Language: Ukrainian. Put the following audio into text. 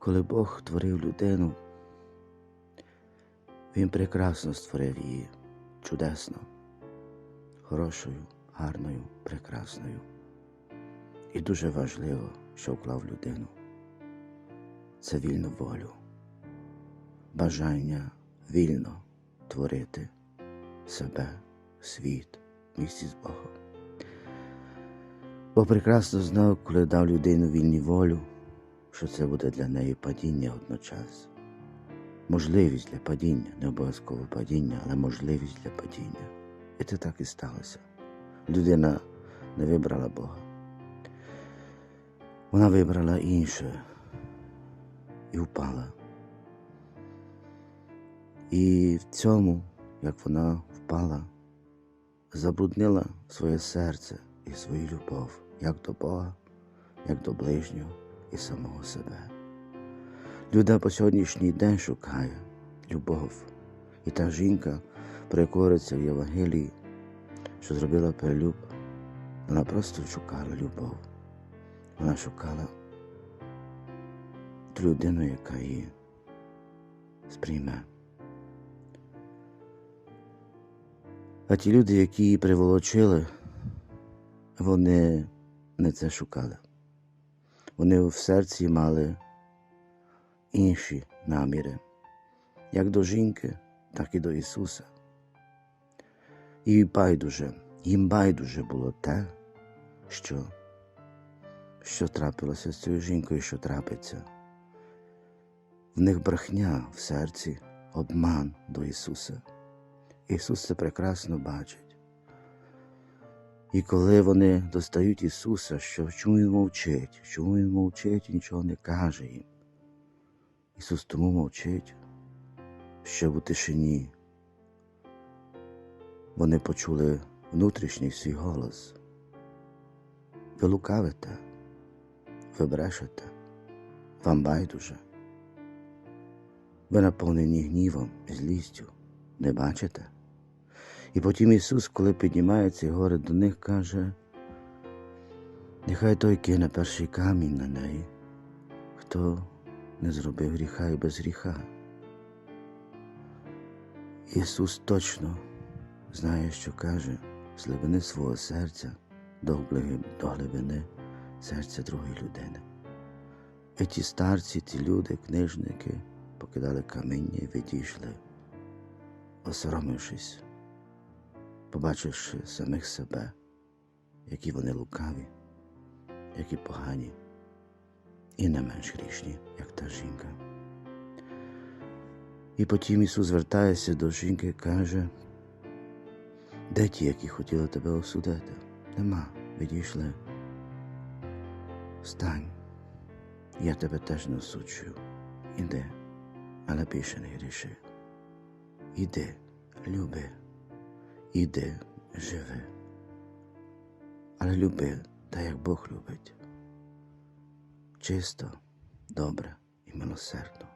Коли Бог творив людину, Він прекрасно створив її, чудесно, хорошою, гарною, прекрасною. І дуже важливо, що вклав людину. Це вільну волю, бажання вільно творити себе, світ в місті з Богом. Бог прекрасно знав, коли дав людину вільну волю, що це буде для неї падіння одночас. Можливість для падіння, не обов'язково падіння, але можливість для падіння. І це так і сталося. Людина не вибрала Бога. Вона вибрала інше і впала. І в цьому, як вона впала, забруднила своє серце і свою любов як до Бога, як до ближнього і самого себе. Люда по сьогоднішній день шукає любов. І та жінка, говориться в Євангелії, що зробила перелюб, вона просто шукала любов. Вона шукала ту людину, яка її сприйме. А ті люди, які її приволочили, вони не це шукали. Вони в серці мали інші наміри, як до жінки, так і до Ісуса. І байдуже, їм байдуже було те, що, що трапилося з цією жінкою, що трапиться. В них брехня в серці, обман до Ісуса. Ісус це прекрасно бачить. І коли вони достають Ісуса, що чому Він мовчить, чому Він мовчить і нічого не каже їм. Ісус тому мовчить, щоб у тишині вони почули внутрішній свій голос. Ви лукавите, ви брешете, вам байдуже. Ви наповнені гнівом злістю, не бачите? І потім Ісус, коли піднімається і говорить до них, каже, нехай той кине перший камінь на неї, хто не зробив гріха і без гріха. Ісус точно знає, що каже з глибини свого серця до глибини, серця другої людини. І ті старці, ті люди, книжники покидали каміння і відійшли, осоромившись, побачивши самих себе, які вони лукаві, які погані і не менш грішні, як та жінка. І потім Ісус звертається до жінки і каже, де ті, які хотіли тебе осудити? Нема, відійшли. Встань, я тебе теж не осуджую. Іди, але більше не гріши. Іди, люби, іди, живи. Але люби так, як Бог любить. Чисто, добре і милосердно.